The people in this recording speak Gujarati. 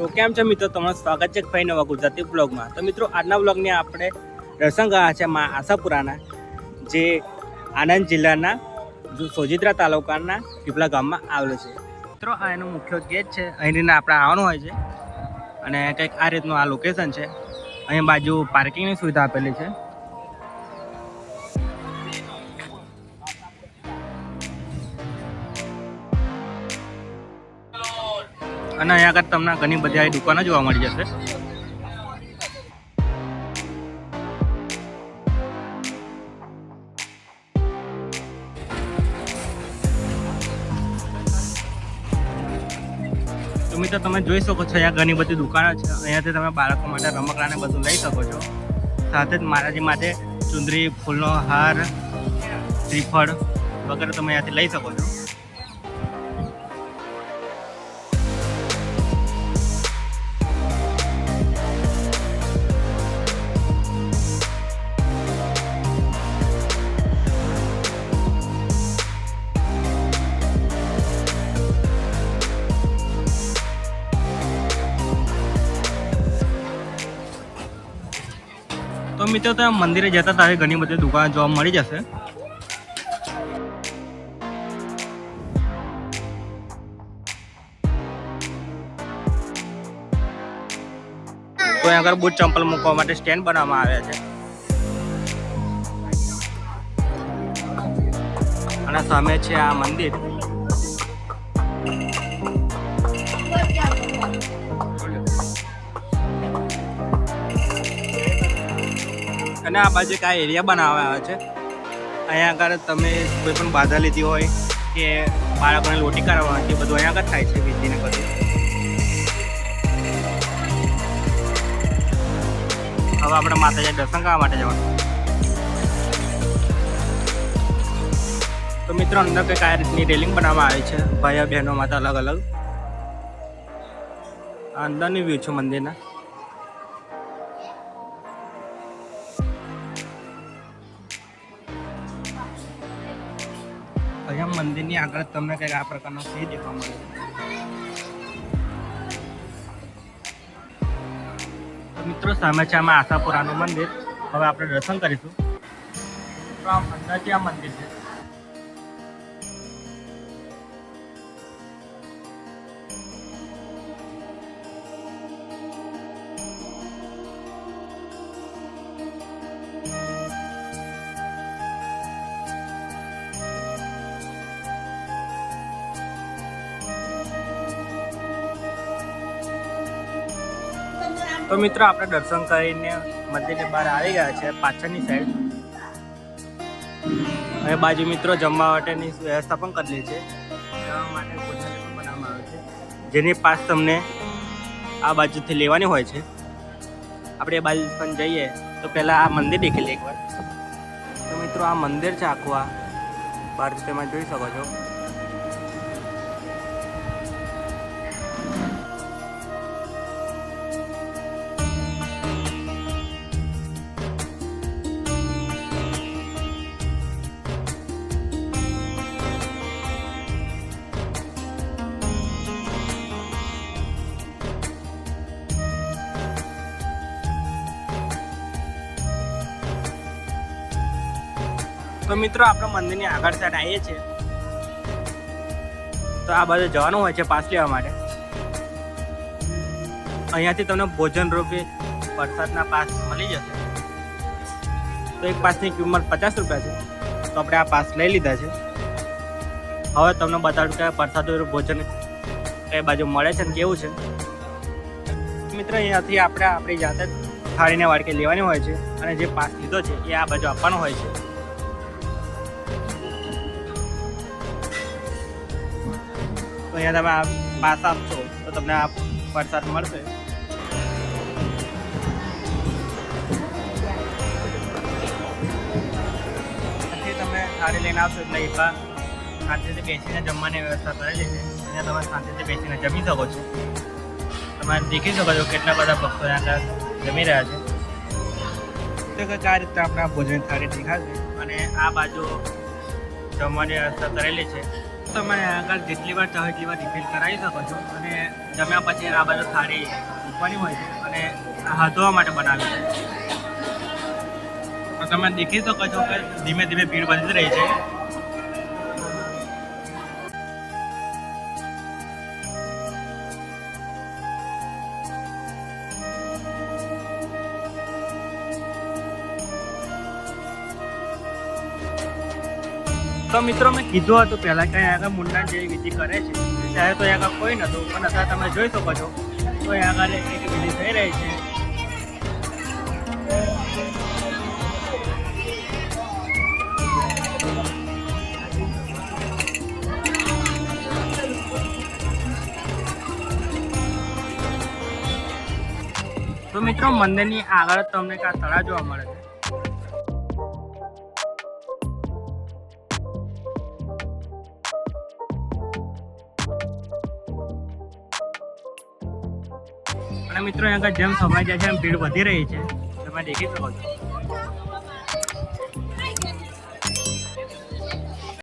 તો કેમ છે મિત્રો? તમારું સ્વાગત છે ભાઈ નવા ગુજરાતી બ્લોગમાં તો મિત્રો, આજના બ્લોગને આપણે દર્શન ગયા છે મા આશાપુરાના, જે આણંદ જિલ્લાના સોજિત્રા તાલુકાના પીપળા ગામમાં આવેલું છે. મિત્રો, આ એનું મુખ્ય ગેટ છે. અહીંથી આપણે આવવાનું હોય છે. અને કંઈક આ રીતનું આ લોકેશન છે. અહીં બાજુ પાર્કિંગની સુવિધા આપેલી છે. અને અહીંયા આગળ તમને ઘણી બધી આવી દુકાનો જોવા મળી જશે. તો તમે જોઈ શકો છો, અહીંયા ઘણી બધી દુકાનો છે. અહીંયાથી તમે બાળકો માટે રમકડાને બધું લઈ શકો છો. સાથે જ માતાજી માટે ચુંદરી, ફૂલનો હાર, શ્રીફળ વગેરે તમે અહીંયાથી લઈ શકો છો. મિત્રો તમે મંદિરે જતા તારે ઘણી બધી દુકાન જોવા મળી જશે. તો આગળ બૂટ ચંપલ મૂકવા માટે સ્ટેન્ડ બનાવવામાં આવ્યા છે. અને સામે છે આ મંદિર. આ બાજુ આ એરિયા બનાવ્યા છે. અહીંયા આગળ તમે કોઈ પણ બાધા લીધી હોય કે બાળકોને લોટી કરાવવા એ બધું અહીંયા આગળ થાય છે વીજળીને બધું. હવે આપણે માતાજી દર્શન કરવા માટે જવાનું. તો મિત્રો, અંદર કંઈક આ રીતની રેલિંગ બનાવવામાં આવી છે. ભાઈઓ બહેનો માટે અલગ અલગ. અંદરની વ્યૂ છે મંદિરના. અહીંયા મંદિરની આગળ તમને કંઈક આ પ્રકારનો સિંહ દેખવા મળે. તો મિત્રો સામે છે આમાં આશાપુરાનું મંદિર. હવે આપણે દર્શન કરીશું. તો આમ અંદરથી આ મંદિર છે. તો મિત્રો, આપણે દર્શન કરીને મંદિરની બહાર આવી ગયા છે, પાછળની સાઈડ હવે બાજુ મિત્રો જમવા માટેની વ્યવસ્થા પણ કરેલી છે છે. જેની પાસ તમને આ બાજુથી લેવાની હોય છે. આપણે એ બાજુ પણ જઈએ તો પહેલાં આ મંદિર દેખી લઈએ એકવાર. તો મિત્રો, આ મંદિર છે આખું આ. બહાર તમે જોઈ શકો છો. તો મિત્રો, આપણે મંદિરની આગળ સાઈડ આવીએ છીએ. તો આ બાજુ જવાનું હોય છે પાસ લેવા માટે. અહીંયાથી તમને ભોજન રૂપે વરસાદના પાસ મળી જશે. તો એક પાસની કિંમત પચાસ રૂપિયા છે. તો આપણે આ પાસ લઈ લીધા છે. હવે તમને બતાડું કે પ્રસાદ ભોજન કઈ બાજુ મળે છે ને કેવું છે. મિત્ર, અહીંયાથી આપણે આપણી જાતે થાળીને વાડકે લેવાની હોય છે અને જે પાસ લીધો છે એ આ બાજુ આપવાનો હોય છે. અહીંયા તમે પાસ આપશો તો તમને આ વરસાદ મળશે. પછી તમે થાળી લઈને આવશો એટલે એ પણ શાંતિથી બેસીને જમવાની વ્યવસ્થા કરેલી છે અને તમે શાંતિથી બેસીને જમી શકો છો. તમે દેખી શકો છો કેટલા બધા ભક્તો અંદર જમી રહ્યા છે. તો આ રીતે આપણા ભોજન થાળી દેખાશે અને આ બાજુ જમવાની વ્યવસ્થા કરેલી છે. તમે આગળ જેટલી વાર ચાહો એટલી વાર રિફિલ કરાવી શકો છો અને જમ્યા પછી આ બાજુ થાળી મૂકવાની હોય છે અને હાથવા માટે બનાવી છે. તમે દેખી શકો છો કે ધીમે ધીમે ભીડ વધી રહી છે. તો મિત્રો મેં કીધું હતું, પહેલાં કે આગળ મુંડન જેવી વિધિ કરે છે. ત્યારે તો આગળ કોઈ નહોતું, પણ અત્યારે તમે જોઈ શકો છો. તો આગળ એક વિધિ થઈ રહી છે. તો મિત્રો મંદિરની આગળ તમને કાં તળા જોવા મળે છે. મિત્રો આગળ જેમ સમય જાય છે એમ ભીડ વધી રહી છે. તમે દેખી શકો છો.